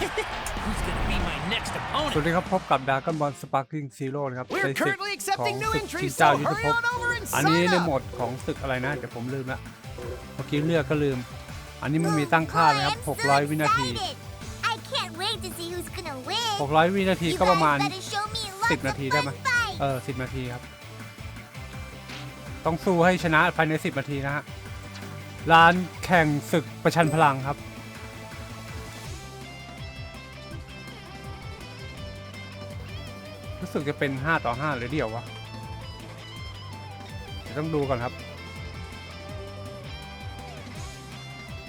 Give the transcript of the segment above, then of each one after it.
Who's gonna be my next สวัส opponent? ดีครับพบกับดาร์กบอลสปาร์คิงซีโร่นะครับ We're ในศึก currently ของ accepting new ศึก entries, ชิง so เจ้ายุทธ hurry ภพ on over and อันนี้ sign ใน up. โหมดของศึกอะไรนะเดี๋ยวผมลืมละเมื่อกี้เลือกก็ลืม อันนี้มันมีตั้งค่านะครับ Boy, I'm so 600 วินาที excited. I can't wait to see who's gonna win. 600 วินาที You ก็ประมาณ guys better show me lots 10 นา of ทีได้ไหม fun fights. เออ 10 นาทีครับ ต้องสู้ให้ชนะภายใน 10 นาทีนะฮะลานแข่งศึกประชันพลังครับ รู้สึกจะเป็น 5 ต่อ5หรือเดียววะเดี๋ยวต้องดูก่อนครับ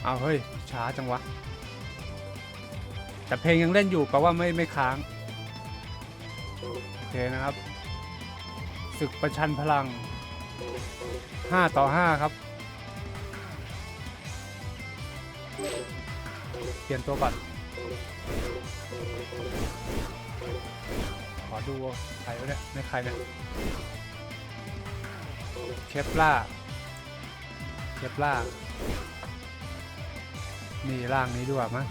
เอาเฮ้ย ช้าจังวะ แต่เพลงยังเล่นอยู่แปลว่าไม่ไม่ค้าง โอเคนะครับ ศึกประชันพลัง 5 ต่อ 5 ครับ เปลี่ยนตัวก่อน ดูใครวะเนี่ยไม่ใครเนี่ยเคปล่าเคปล่านี่ร่างนี้ด้วยมั้ง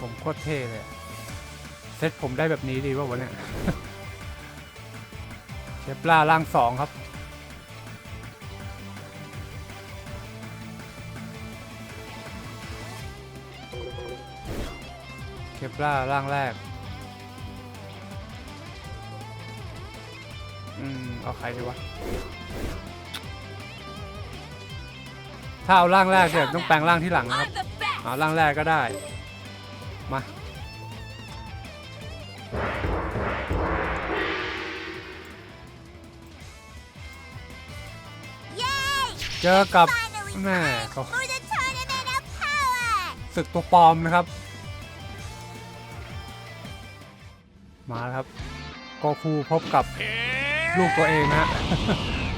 ผมโคตรเท่เลยเซตผมได้แบบนี้ดีป่าวะเนี่ยเคปล่าร่างสองครับ ล่าร่างแรก อืม เอาใครดีวะ ถ้าเอาร่างแรกเนี่ยต้องแปลงร่างที่หลังนะครับ I'm the best. เอาร่างแรกก็ได้ มา Yay! เจอกับ Finally แม่ time เขา for the tournament of power. ศึกตัวปลอมนะครับ มาแล้วครับโกคูพบกับลูกตัวเองนะฮะ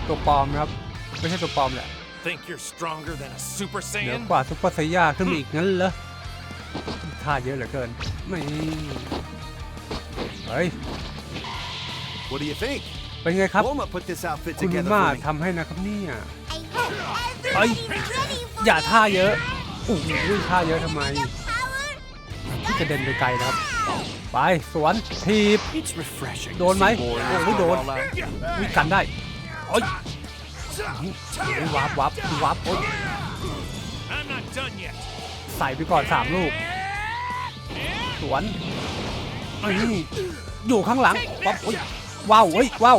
ตัวปลอมนะครับ ไม่ใช่ตัวปลอมแหละ Think you're stronger than a Super เหนือ Saiyan? กว่าซุปเปอร์ไซย่าขึ้นมาอีกงั้นเหรอท่าเยอะเหลือเกิน ไม่เฮ้ย What do you think? เป็นไงครับ Woma put this outfit คุณ together มา for me. ทำให้นะครับเนี่ย I hope Ay, everybody's ready for อย่า the ท่าเยอะโอ้โหท่าเยอะทำไม tournament of power. ที่กระเด็นไปไกลนะครับ ไปสวนทีบ It's refreshing. โดนไหมโอ้โหโดนวิกันได้โอ้ยวับวับวับโอ้ย I'm not done yet. ใส่ไปก่อนสามลูก สวนไอ้นี่อยู่ข้างหลังปั๊บโอ้ยว้าวเฮ้ยว้าว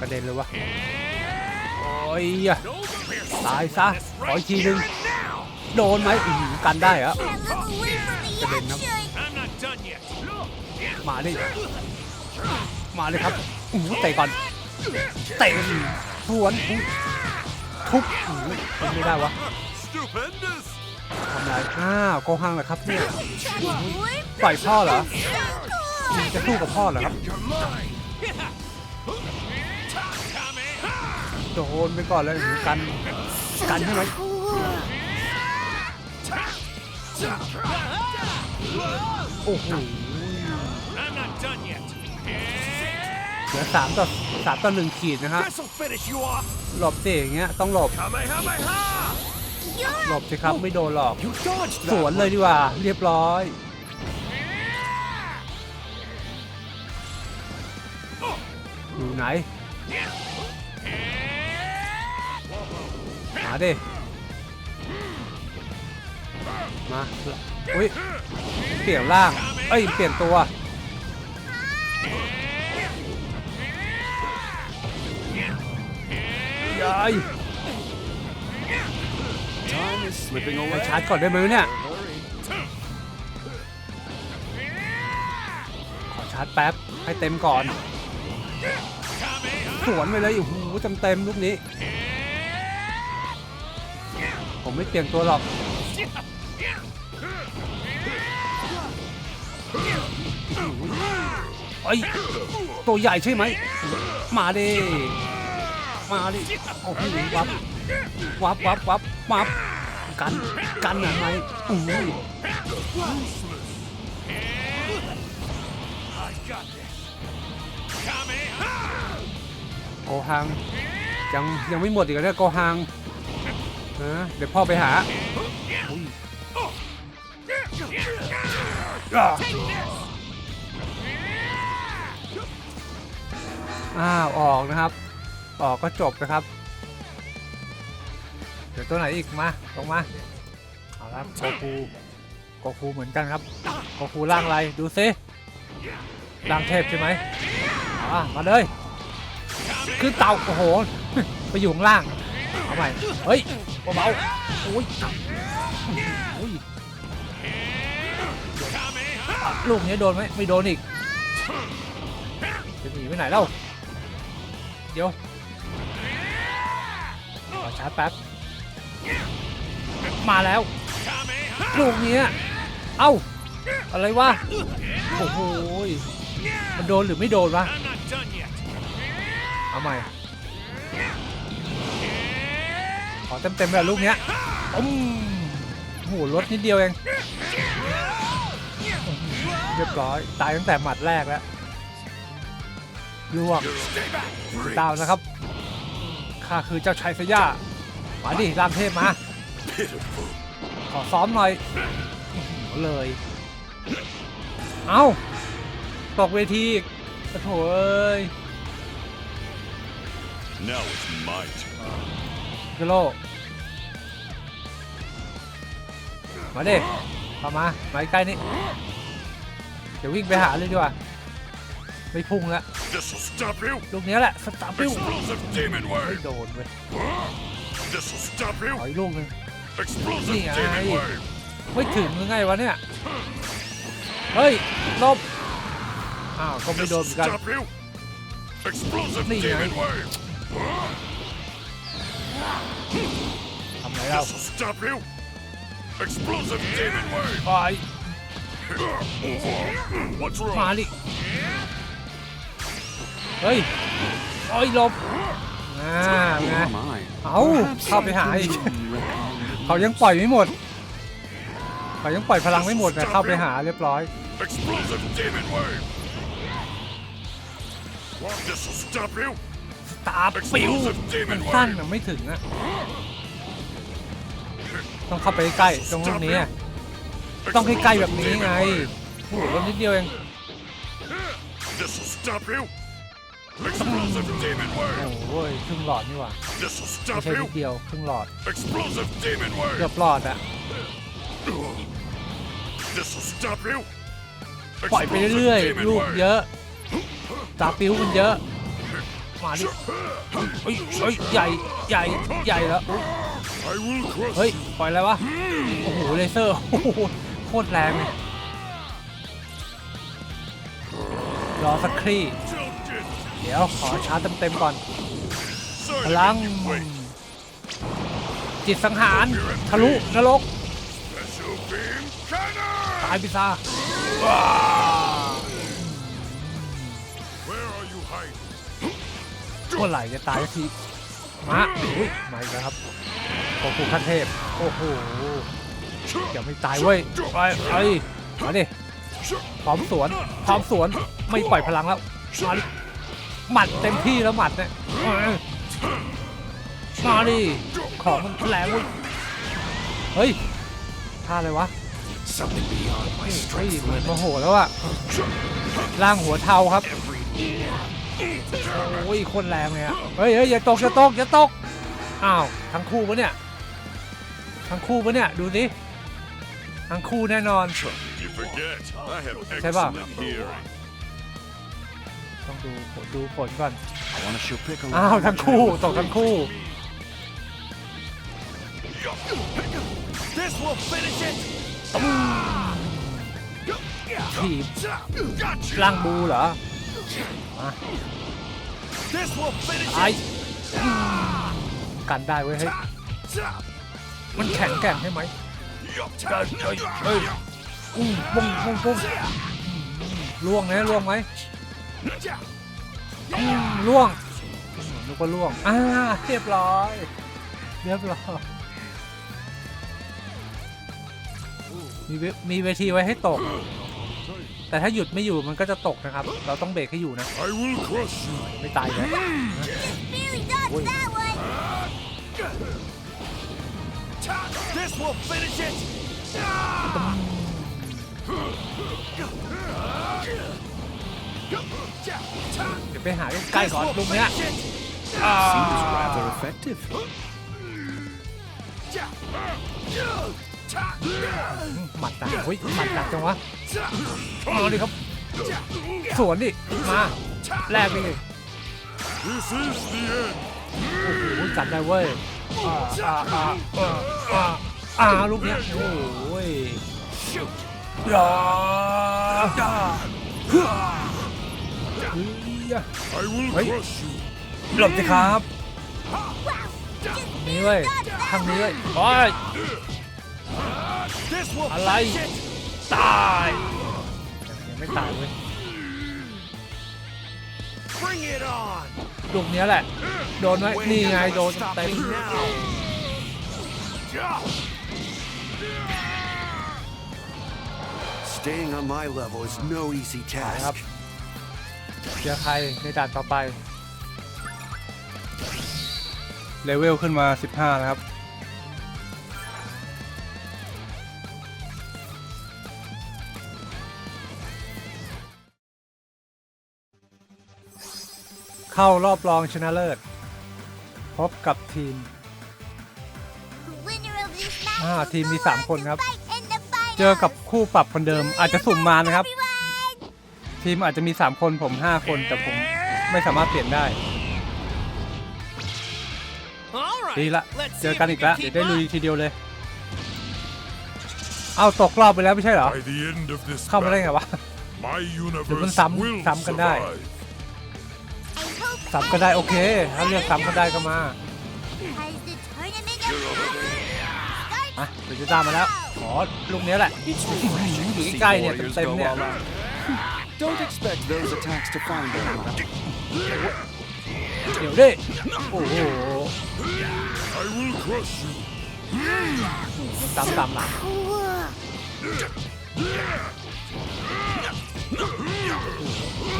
กระเด็นเลยวะโอ้ย Those appear ตาย safer ซะ than this ขออีก right ทีหนึง here and now. โดนไหมอื้อหือกันได้เหรอ Can't look away from the Cái đèn nó- action. มาดิมาเลยครับอู้หูเตะก่อนเตะสวนอู้ทุบอู้หูทำไม่ได้วะ Stupendous. ทำไรอ้าวโกหังเหรอครับเนี่ย Transform. ปล่อยพ่อเหรอ So cool. จะสู้กับพ่อเหรอครับ You're mine. Kamehameha. โดนไปก่อนเลยหูกันกันใช่ไหม Cool. โอ้โห เหลือสามต่อสามต่อหนึ่งขีดนะฮะ This'll finish you off. หลบสิอย่างเงี้ยต้องหลบ Kamehameha. หลบสิครับไม่โดนหรอก You dodged สวนเลยดีกว่า เรียบร้อยอยู่ไหนมาดิมาอุ้ยเปลี่ยนร่าง เอ้ย เปลี่ยนตัว Time is slipping ไป away. ชาร์จก่อนได้ไหมวะเนี่ย ขอชาร์จแป๊บ ให้เต็มก่อน สวนไปเลยโอ้โหเต็มเต็มๆลูกนี้ ผมไม่เปลี่ยนตัวหรอกเอ้ยตัวใหญ่ใช่ไหม มาดิ มาดิโอ้โหวับวับวับวับวับกันกันอะไรอู้ยโกฮังยังยังไม่หมดอีกเหรอเนี่ยโกฮังนะเดี๋ยวพ่อไปหาอุ้ยอะอ้าวออกนะครับ ออกก็จบนะครับ เดี๋ยวตัวไหนอีกมาลงมาเอาละโกคูโกคูเหมือนกันครับโกคูร่างอะไรดูซิร่างเทพใช่ไหมอะมาเลยขึ้นเตาโอ้โหไปอยู่ข้างล่างเอาใหม่เฮ้ยเบาๆโอ้ยโอ้ยลูกนี้โดนไหมไม่โดนอีกจะหนีไปไหนเล่าเดี๋ยว ชาร์จแป๊บ มาแล้ว ลูกเนี้ย เอ้า อะไรวะ โอ้โหมันโดนหรือไม่โดนวะ เอาใหม่ ขอเต็มๆเลยลูกเนี้ยอืมโอ้โหลดนิดเดียวเอง เรียบร้อย ตายตั้งแต่หมัดแรกแล้วลวงดาวนะครับ ข้าคือเจ้าชายสยามาดิรามเทพมา ขอซ้อมหน่อยอื้อหือเลย เอ้า ตกเวทีอีกโอ้โถเอ้ย Now it's my turn. กโล มาดิเข้ามา มาใกล้นี่ เดี๋ยววิ่งไปหาเลยดีกว่า ไม่พุ่งแล้ว This'll stop you. ลูกเนี้ยแหละสตาร์ปิ้ว Explosive demon ไม่ wave. โดนเว้ย This'll stop ข you. ออีกลูกหนึง Explosive Yeah, demon I- wave. ไม่ถึงหรือไงวะเนี่ย เฮ้ยหลบอ้าวก็ไม่โดน This'll เหมือนกัน stop you. Explosive Nee, demon I- wave. ทำไงเรา This'll stop you. Explosive demon wave. ไป What's มา wrong? ดิ เฮ้ยโอ้ยหลบอ่าไง Who am I? เอาเข้าไปหาอีกเขายังปล่อยไม่หมดเขายังปล่อยพลังไม่หมดนะเข้าไปหาเรียบร้อย Explosive demon wave. This'll stop you. ตาปิวมันสั้นอะไม่ถึงอะต้องเข้าไปใกล้ตรงลูกนี้อะต้องใกล้ๆแบบนี้ไงโอ้โหรถนิดเดียวเอง This'll stop you. Explosive demon โอ้ wave. โหครึ่งหลอดนี่หว่า This'll ไม่ stop ใช่นิ you. ดเดียวครึ่งหลอด Explosive demon เกือ wave. บหลอดอะ This'll stop you. ปล่อยไปเรื่อย Explosive ๆ demon ลูก wave. เยอะตาปิ้วมันเยอะ มาดิเฮ้ยเฮ้ยใหญ่ใหญ่ใหญ่แล้ว I will crush เฮ้ย ปล่อยอะไรวะ โอ้โห เลเซอร์โอ้โหโคตรแรงเลยรอสักครี่ till death. เดี๋ยวขอชาร์จเต็มๆก่อน Sir, พลัง wait. จิตสังหาร ทะลุนรก Special beam cannon. ตายพิซซ่า Where are you hiding? เมื่อไหร่จะตายสักทีมาอุ้ยมาอีกแล้วครับโอ้โหขั้นเทพ โอ้โหยังไม่ตายเว้ย ไปไปมาดิพร้อมสวน พร้อมสวน ไม่ปล่อยพลังแล้วมาดิ หมัดเต็มที่แล้วหมัดเนี่ยมามาดิของมันแรงเว้ยเฮ้ยท่าอะไรวะ Something beyond my เฮ้ยเหมือนโมโหแล้วอะร่างหัวเทาครับโอ้ยโคนแรงเลยอะเฮ้ยเฮ้ยอย่าตกอย่าตกอย่าตกอ้าวทั้งคู่ปะเนี่ยทั้งคู่ปะเนี่ยดูสิทั้งคู่แน่นอน You forget, I have ต้องดูผลดูผลก่อน I want to show Piccolo. อ้าวทั้งคู่ตกทั้งคู่ This will finish it. ถีบ Gotcha. ร่างบูเหรอ This will finish ไอ้กันได้เว้ยเฮ้ย มันแข็งแกร่งใช่ไหมเฮ้ยเฮ้ยเฮ้ยปุ้งปุ้งปุ้งปุ้งล่วงนะล่วงไหมอืม ล่วงนึกว่าล่วง อ่า เรียบร้อย เรียบร้อย มีเวมีเวทีไว้ให้ตก แต่ถ้าหยุดไม่อยู่มันก็จะตกนะครับ เราต้องเบรกให้อยู่นะ ไม่ตายเลย Barely dodged Oi. that one. This will finish it. เดี๋ยวไปหาลูกใกล้ก่อนลูกเนี้ย Seems rather effective. หมัดหนักเฮ้ยหมัดหนักจังวะเอาดิครับ สวนดิ มาแลกไปดิ This is the end. โอ้โหจัดได้เว้ยอ่าอ่าอ่าอ่าอ่าอ่าลูกเนี้ยโอ้ยยา ย่าเฮ้ย I will Hey. crush you. หลบสิครับ Just นี่เว้ยทางนี้เว้ยโอ้ย This will อะไร finish it. ตายยังไม่ตายเว้ย Bring it on. ลูกเนี้ยแหละ โดนไหมนี่ไงโดน Stop เต็ม me now. Staying on my level is no easy ครับ task. เจอใครในด่านต่อไป เลเวลขึ้นมา 15นะครับ เข้ารอบรองชนะเลิศ พบกับทีม winner of this match อ่า will ทีมมี go 3 on คน to ครับ fight in the finals. เจอกับคู่ปรับคนเดิมอาจจะสุ่มมานะครับ Everyone! ทีมอาจจะมี 3 คนผม 5 คนแต่ผมไม่สามารถเปลี่ยนได้ All right. ดีละ Let's เจ see อ if กัน we อีก can แล้ว keep เดี๋ยวได้ลุย up. ทีเดียวเลย เอาตกรอบไปแล้วไม่ใช่เหรอ By the end of this เข้ามาได้ไง battle, วะ my เดี๋ยวมัน universe ซ้ำ will ซ้ำกันได้ survive. I hope ซ้ำก็ได้โอเค ถ้าเลือกซ้ำก็ได้ก็มา as the tournament of starts อะเดี๋ยวจะตามมาแล้ว ขอลูกเนี้ยแหละอยู่ใกล้ๆเนี่ย Warriors เต็ม go ๆเนี่ย all out. Don't expect those attacks to find their mark. เดี๋ยวดิโอ้โห I will crush you. มันซ้ำตามหลัง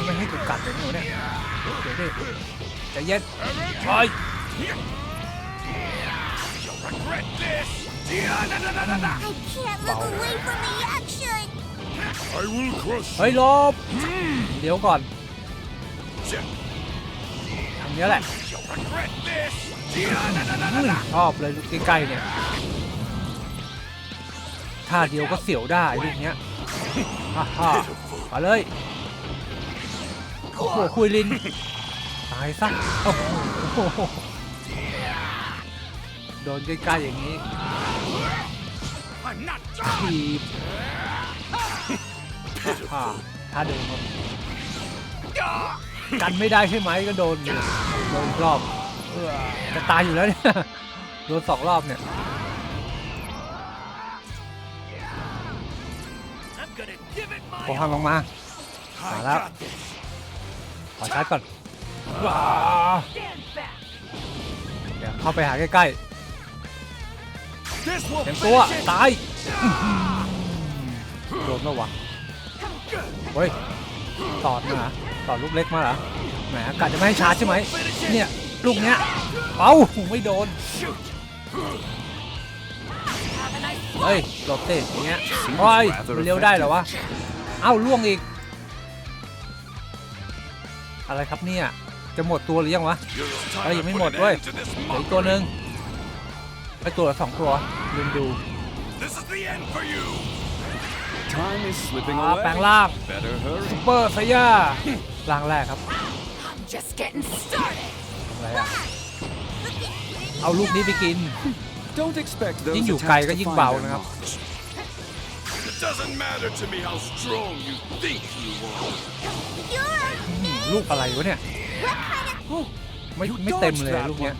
ไม่ให้กูกัดเลยหนูเนี่ยเดี๋ยวดิใจเย็นโอ้ย I can't look away from the action. I will crush เฮ้ย you. หลบเดี๋ยวก่อนทางเนี้ยแหละอืมชอบเลยลูกใกล้ๆเนี่ยท่าเดียวก็เสียวได้ลูกเนี้ยฮ่าฮ่ามาเลยโอ้โหคุยลิน ตายซะโอ้โหโดนใกล้ๆอย่างนี้ที บฮ่าถ้าเดินมากันไม่ได้ใช่ไหมก็โดนอยู่โดนอีกรอบเอื้อจะตายอยู่แล้วเนี่ยโดนสองรอบเนี่ย I'm gonna give it โค my ฮังลงมา I Voilà. got this. ขอชาร์จก่อนว้าเดี๋ยวเข้าไปหาใกล้ This ๆ will เต็มตัว finish it. ตายอื้อหือโดนมาวะ เฮ้ยตอดมาเหรอตอดลูกเล็กมาเหรอแหมกะจะไม่ให้ชาร์จใช่ไหมเนี่ยลูกเนี้ยเอ้าไม่โดนเฮ้ยหลบสิอย่างเงี้ยโอ้ยมันเลี้ยวได้เหรอวะเอ้าล่วงอีก อะไรครับเนี่ยจะหมดตัวหรือยังวะ Time Ê, to mới put một an thôi. end to this เหลืออีกตัวหนึ่งไอตัวละสองตัวลืมดู Time is slipping อ่า away. แปลงร่าง Better hurry. ซุปเปอร์ไซย่าร่างแรกครับ Just getting started. อะไรอะ เอาลูกนี้ไปกิน Don't expect those ยิ่งอยู่ไกล attacks ก็ to ยิ่ง find เบา their นะครับ mark. It doesn't matter to me how strong you think you are. You're a อืมลูกอะไรวะเนี่ย what kind of ไม่ You ไม่เต็ม dodged เลย that ลูกเนี้ย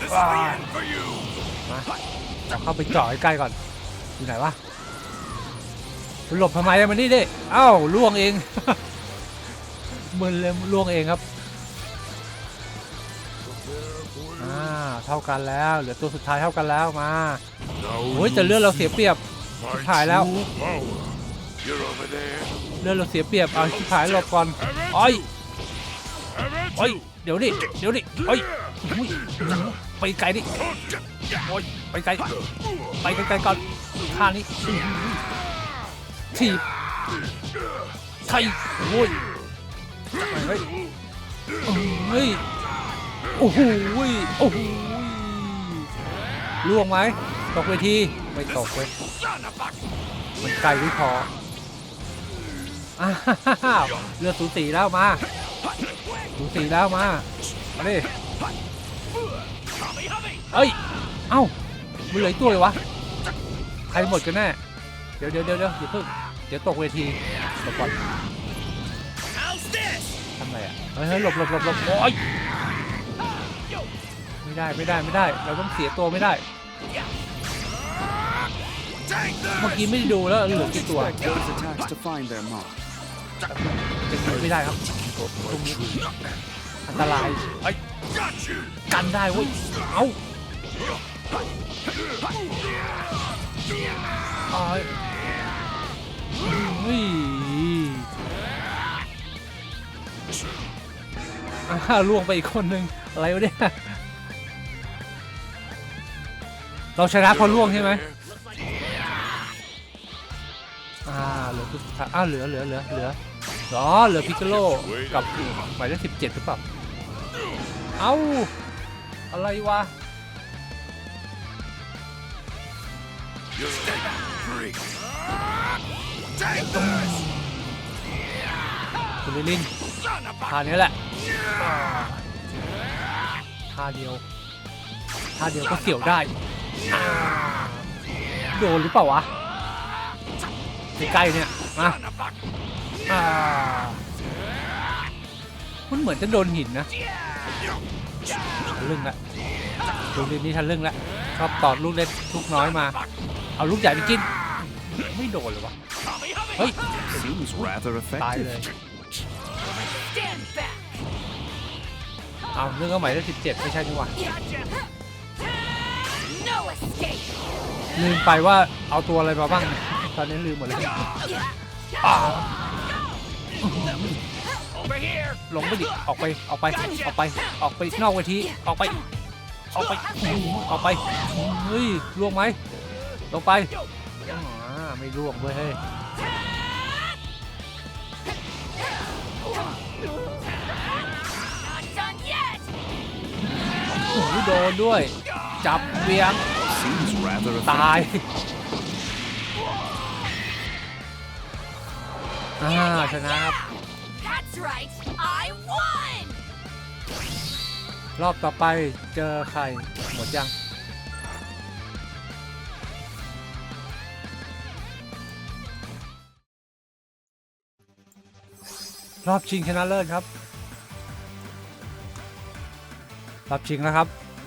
This is the end for you. มาเอาเข้าไปเจ่อใกล้ๆก่อน อยู่ไหนวะหลบทำไมมันนี่ดิเอ้าล่วงเองมึนเลยล่วงเองครับอ่าเท่ากันแล้วเหลือตัวสุดท้ายเท่ากันแล้วมาโอ้ยแต่เลือดเราเสียเปรียบ my ชิบหายแล้วเลือดเราเสียเปรียบเอาชิบหายหลบก่อนโอ้ยโอ้ยเดี๋ยวดิเดี๋ยวดิโอ้ยอุ้ยไปไกลดิโอ้ยไปไกลไปไกลๆก่อน ท่านี้ทีบไทยโอ้ยเฮ้ยเฮ้ยโอ้โหโอ้โหล่วงไหมตกเวทีไม่ตกเว้ยมันไกลไม่พอเลือดสูสีแล้วมาสูสีแล้วมามาดิเอ้ยเอ้ามันเหลือตัวเลยวะ ใครหมดกันแน่ เดี๋ยวเดี๋ยวเดี๋ยวเดี๋ยวอย่าเพิ่ง เดี๋ยวตกเวทีหลบก่อนทำไรอะ เฮ้ยเฮ้ยหลบหลบหลบหลบโอ้ยไม่ได้ไม่ได้ไม่ได้ เราต้องเสียตัวไม่ได้ เมื่อกี้ไม่ได้ดูแล้วเหลือกี่ตัวจะไม่ได้ครับตรงนี้อันตรายกันได้เว้ย เอ้า เฮ้ยอ้าวล่วงไปอีกคนนึง อะไรวะเนี่ย เราชนะเพราะล่วงใช่ไหมอ่าเหลือคือสุดท้ายอ้าเหลือเหลือเหลือเหลืออ๋อเหลือพิกโลกับหมายเลขสิบเจ็ดหรือเปล่า เอ้า อะไรวะ You're free. Take this! คุณลิลิน Son of ท่านี้แหละท่าเดียวท่าเดียวก็เกี่ยวได้ โดนหรือเปล่าวะใกล้ๆเนี่ยมา son of a อ่ามันเหมือนจะโดนหินนะทะลึ่งละดูลินนี่ทะลึ่งละชอบตอดลูกเล็กลูกน้อยมา เอาลูกใหญ่ไปกิน ไม่โดนเลยวะ เฮ้ย Seems rather ตาย effective. เลย Stand back. เอาเรื่องก็หมายเลขสิบเจ็ดไม่ใช่นี่หว่า No escape. ลืมไปว่าเอาตัวอะไรมาบ้าง ตอนนี้ลืมหมดเลยอ่าลงไปดิออกไป ออกไป ออกไป ออกไปนอกเวที ออกไป ออกไป ออกไป เฮ้ยล่วงไหม ลงไปไม่ล่วงเว้ยเฮ้ยโอ้โดนด้วย จับเวียง ตาย อ่า ชนะครับ รอบต่อไปเจอใคร หมดยัง รอบชิงชนะเลิศครับ รอบชิงแล้วครับ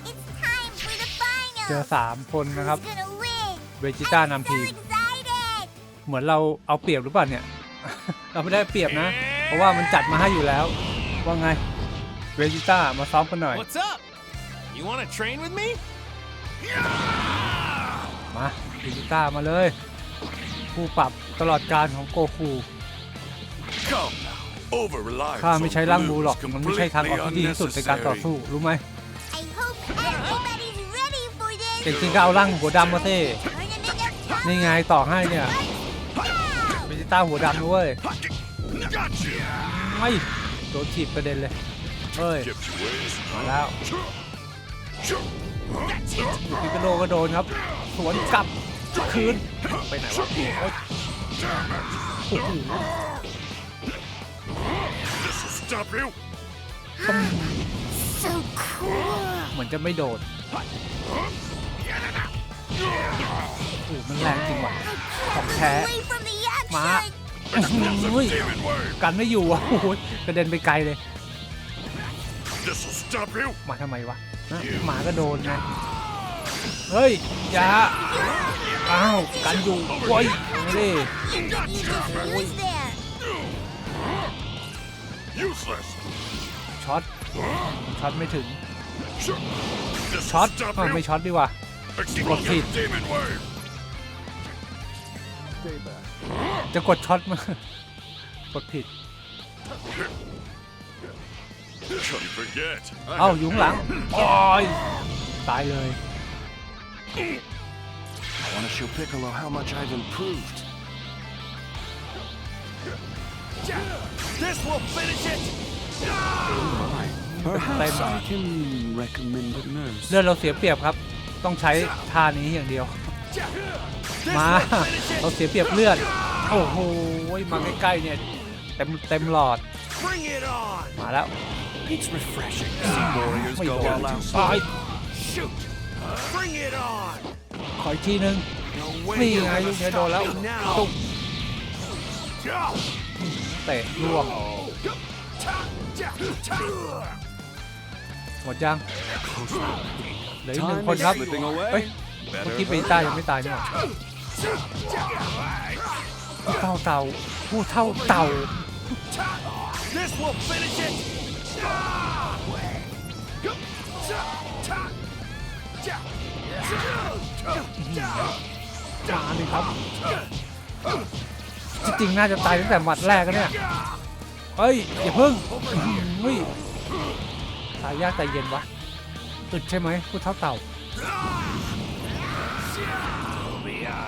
It's time for the final. เจอ3คนนะครับ Who's gonna win? เวจิต้านำทีม So excited. เหมือนเราเอาเปรียบหรือเปล่าเนี่ย เราไม่ได้เปรียบนะ เพราะว่ามันจัดมาให้อยู่แล้ว ว่าไง เวจิต้ามาซ้อมกันหน่อย What's up? You want to train with me? มาเวจิต้ามาเลย ผู้ปรับตลอดการของโกคู Come now. Over reliance ข้าไม่ใช้ on ร่างบู blues หรอก มันไม่ใช่ทางออกที่ดีที่สุดในการต่อ completely สู้ รู้ไหม I hope everybody's ready for เก่ง this. จริงก็เอาร่างหัวดำมาเท่ Turn it into นี่ไงต่อให้เนี่ยเวจิต้าหัวดำนะเว้ย unnecessary. Gotcha. ไม่โดนถีบกระเด็นเลย เฮ้ย Gypsy ways. มาแล้วพิกาโลก็โดนครับ สวนกลับ คืน ไปไหนวะโอ๊ยโอ้ โห This will stop you. so cool. เหมือนจะไม่โดนโอ้โหมันแรงจริงว่ะ ของแท้ Away from the มา action. เฮ้ย Demon wave. กันไม่อยู่อะโอ้โหกระเด็นไปไกลเลย This will stop you. มาทำไมวะฮะหมาก็โดนไงเฮ้ย อย่า อ้าว กันอยู่โว้ยไม่ได้ You just lose there. Useless. ช็อต ช็อตไม่ถึง This ช็อ will ต stop อ้าวไม่ you. ช็อตดีกว่า Explosive demon wave. จะกดช็อตมากดผิด Don't forget. I เอ้า have อยู่ข้างหลังโอ้ยตายเลย I want to show Piccolo how much I've improved. This will finish it! Perhaps I can recommend a nurse. เลือดเราเสียเปรียบครับ ต้องใช้ท่านี้อย่างเดียว This มา will finish เรา it! เสียเปรียบเลือด โอ้โห มาใกล้ๆเนี่ย เต็มเต็มหลอด Bring it on! มาแล้ว It's refreshing to see warriors ไม่ go โดน all out. ตาย Shoot! Bring it on! ขออีกทีนึง No way นี่ you're ไง gonna ลูกนี้โดนแล้ว stop me now! ตุ้ม เตะล่วงหมดยังเหลืออีกหนึ่ง Time คน is ครับ slipping away. เฮ้ยเมื่อกี้ปีต้ายังไม่ตายนี่หว่าผู้เท่าเต่าผู้เท่าเต่า This will finish it! มาเลยครับ จริงน่าจะตายตั้งแต่หมัดแรกกันเนี่ยเฮ้ยอย่าเพิ่งเฮ้ยตายยากแต่เย็นวะอึดใช่ไหมพูดเท่าเต่า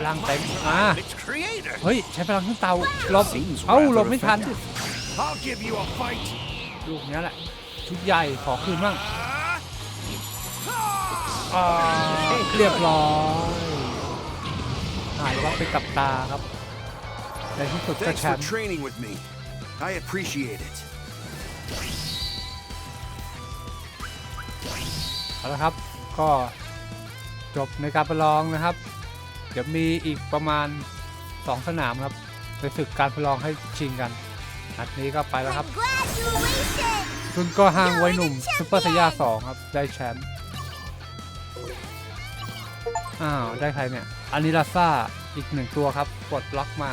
ร่างเต็มอ่าเฮ้ยใช้พลังขึ้นเต่าหลบเอ้าหลบไม่ทันลูกนี้แหละชุดใหญ่ขอคืนบ้างเรียบร้อยหายวับไปกับตาครับ ในที่สุดก็ Thanks แช for มป์ training with me. I appreciate it. เอาละครับก็จบในการประลองนะครับ เดี๋ยวมีอีกประมาณ 2 สนามครับในศึกการประลองให้ชิงกันนัดนี้ก็ไปแล้วครับ Congratulations! ซุนก็ห้างไว้หนุ่มซุปเปอร์สยาสองครับ ได้แชมป์อ้าว ได้ใครเนี่ยอานิลาซ่าอีกหนึ่งตัวครับกดล็อกมา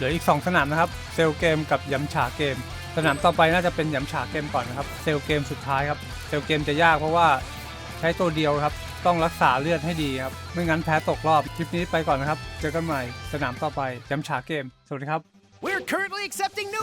เหลืออีก 2 สนามนะครับ เซลเกมกับยำฉาเกม สนามต่อไปน่าจะเป็นยำฉาเกมก่อนนะครับ เซลเกมสุดท้ายครับ เซลเกมจะยากเพราะว่าใช้ตัวเดียวครับ ต้องรักษาเลือดให้ดีครับ ไม่งั้นแพ้ตกรอบ คลิปนี้ไปก่อนนะครับ เจอกันใหม่ สนามต่อไปยำฉาเกม สวัสดีครับ We're currently accepting new